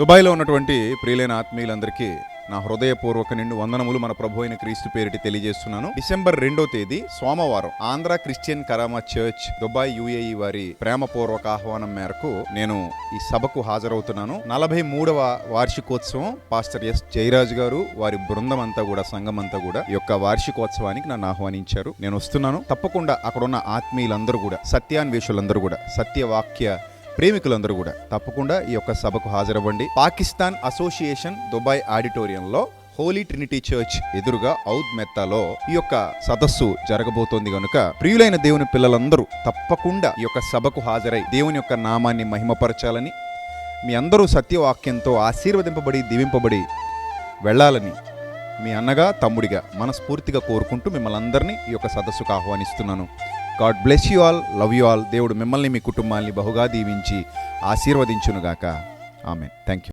దుబాయ్లో ఉన్నటువంటి ప్రియులైన ఆత్మీయులందరికీ నా హృదయపూర్వక నిండు వందనములు మన ప్రభు అయిన క్రీస్తు పేరిటి తెలియజేస్తున్నాను. డిసెంబర్ రెండో తేదీ సోమవారం Andhra Christian Karama church Dubai UAE వారి ప్రేమపూర్వక ఆహ్వానం మేరకు నేను ఈ సభకు హాజరవుతున్నాను. నలభై మూడవ వార్షికోత్సవం పాస్టర్ ఎస్ జయరాజ్ గారు వారి బృందం అంతా కూడా సంఘం అంతా కూడా ఈ యొక్క వార్షికోత్సవానికి నన్ను ఆహ్వానించారు. నేను వస్తున్నాను. తప్పకుండా అక్కడ ఉన్న ఆత్మీయులందరూ కూడా సత్యాన్వేషులందరూ కూడా సత్యవాక్య ప్రేమికులందరూ కూడా తప్పకుండా ఈ యొక్క సభకు హాజరవ్వండి. పాకిస్తాన్ అసోసియేషన్ దుబాయ్ ఆడిటోరియంలో హోలీ ట్రినిటీ చర్చ్ ఎదురుగా ఔద్ మెత్తాలో ఈ యొక్క సదస్సు జరగబోతోంది కనుక ప్రియులైన దేవుని పిల్లలందరూ తప్పకుండా ఈ యొక్క సభకు హాజరై దేవుని యొక్క నామాన్ని మహిమపరచాలని మీ అందరూ సత్యవాక్యంతో ఆశీర్వదింపబడి దీవింపబడి వెళ్ళాలని మీ అన్నగా తమ్ముడిగా మనస్ఫూర్తిగా కోరుకుంటూ మిమ్మల్ని అందరినీ ఈ యొక్క సదస్సుకు ఆహ్వానిస్తున్నాను. God bless you all love you all. దేవుడు మిమ్మల్ని మీ కుటుంబాన్ని బహుగా దీవించి ఆశీర్వదించునుగాక. ఆమె థ్యాంక్ యూ